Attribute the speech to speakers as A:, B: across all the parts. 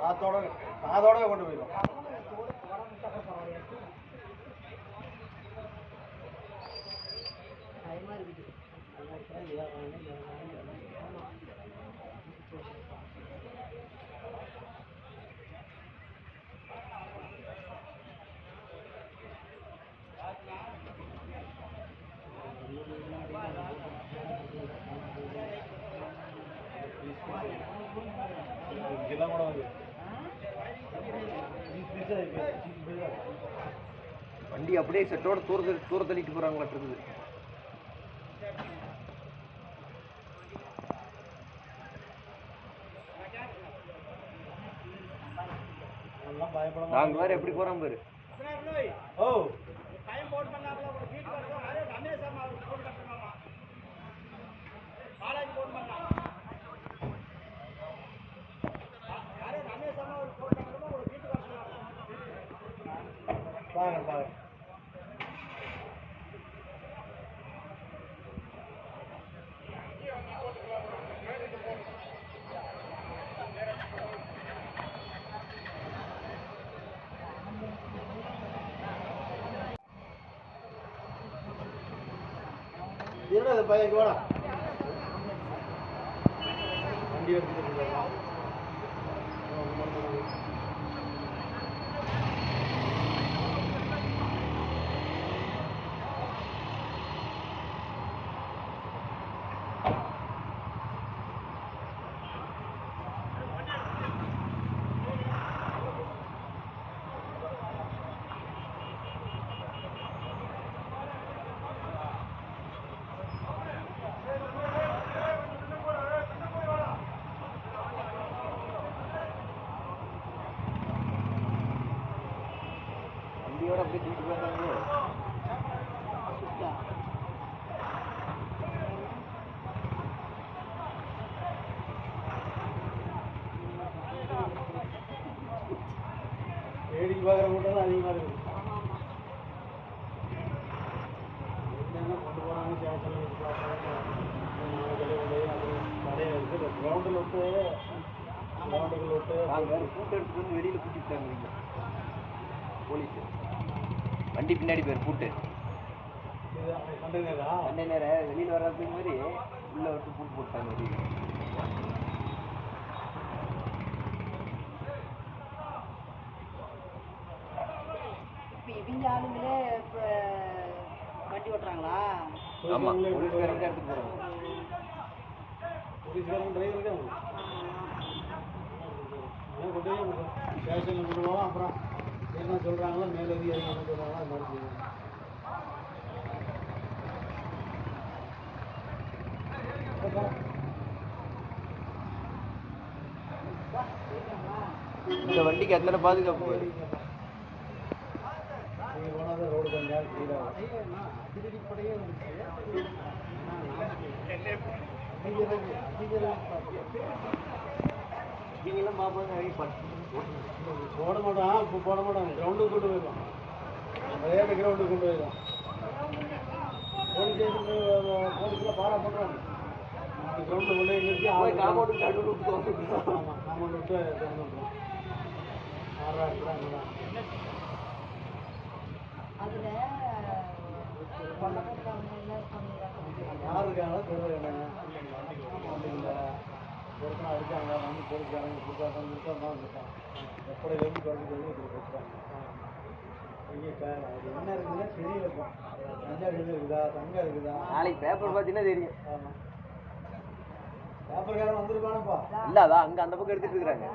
A: காத்தோட காதோட கொண்டு போயிடும் இங்கெல்லாம் கூட
B: வண்டி அப்படியே செட்டோட தூர தூர தள்ளிட்டு போறாங்களா இருக்குது.
A: நாங்கள் வேறு
B: நாங்க வேற எப்படி போறோம் பாரு.
A: ஓ. பாருங்க பாருங்க என்னது பையன் கூட வண்டி வந்து
B: வண்டியோட அப்படியே தூக்கிட்டு போறாங்களோ
A: வேடிக்கை பார்க்குற கூட்டம் தான் அதிகமாக இருக்குது என்னென்ன கொண்டு கடையில் இருக்குது கிரவுண்டில் விட்டு கிரவுண்டுகள் விட்டு
B: நாங்க கூட்டு எடுத்துட்டு வந்து வெளியில கூட்டிட்டாங்க இங்க போலீஸ். வண்டி பின்னாடி பேர் பூட்டு.
A: கண்டெய்னரா?
B: அண்ணே நேர வெளியில வர்றதுக்கு மாதிரி உள்ள விட்டு பூட்டு போட்டாங்க வெளியில
C: இப்போ இவங்க ஆளுங்களே இப்போ வண்டி ஓட்டுறாங்களா?
B: ஆமா போலீஸ்காரங்க எடுத்து போறாங்க.
A: போலீஸ்காரங்க டிரைவர் தான் கொண்டு போய் ஸ்டேஷனில் கொண்டு போவோம் அப்புறம் என்ன சொல்கிறாங்களோ மேலதிகாரி என்ன சொல்கிறாங்களோ அது மாதிரி செய்வோம்
B: இந்த வண்டிக்கு எத்தனை பாதுகாப்பு
A: ரோடு கொஞ்சம்
B: நீங்களாம் பாப்பாங்க
A: போட மாட்டான் இப்போ போட மாட்டான் கிரவுண்டுக்கு கொண்டு போயிடுவான் விளையாட்டு கிரவுண்டுக்கு கொண்டு போயிடுவான் போலீஸ் ஸ்டேஷன் போலீஸ்லாம் பாரா பண்ணுறாங்க கிரவுண்டில் கொண்டு நிறுத்தி
B: போய் காம்பவுண்டுக்கு நடுவில் விட்டு தோத்துட்டு
A: ஆமாம் காம்பவுண்ட் விட்டு திறந்து விட்ருவோம் ஆறா இருக்கிறாங்களா தெரியல ஒருத்தனா இருக்காங்க வந்து போலீஸ்காரங்க கொடுத்தாங்க கொடுத்தா இருக்கான். எப்படியிலேருந்து குறைஞ்சி குறைஞ்சி இப்படி கொடுக்குறாங்க இங்கே அது என்ன இருக்குதுன்னா தெரியல இப்போ கஞ்சா இது இருக்குதா தங்கம் இருக்குதா?
B: நாளைக்கு பேப்பர் பார்த்தீங்கன்னா தெரியும்.
A: ஆமாம் பேப்பர்காரன் வந்திருக்கானப்பா
B: இல்ல அதான் அங்க அந்த பக்கம் எடுத்துட்டு இருக்காங்க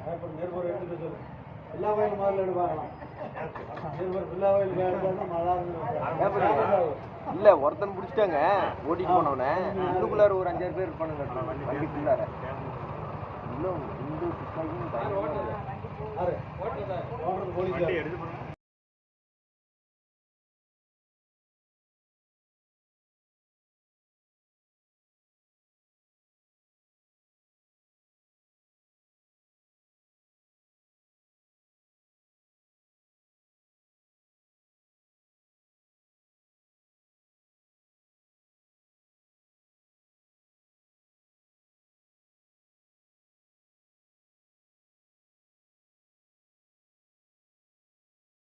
A: பேப்பர் நிருபர் எடுத்துட்டு சொல்லு. எல்லா வயலும் முதல்ல எடுப்பாங்களாம். நிருபர் எல்லா வயலுக்கு எடுப்பாங்க மழை
B: பேப்பர் இல்ல ஒருத்தன் பிடிச்சிட்டாங்க. ஓட்டிட்டு போனவன. உள்ளுக்குள்ளார ஒரு அஞ்சாறு பேர் இருப்பானுங்க வண்டிக்குள்ளார. இன்னும் இந்து துப்பாக்கியும்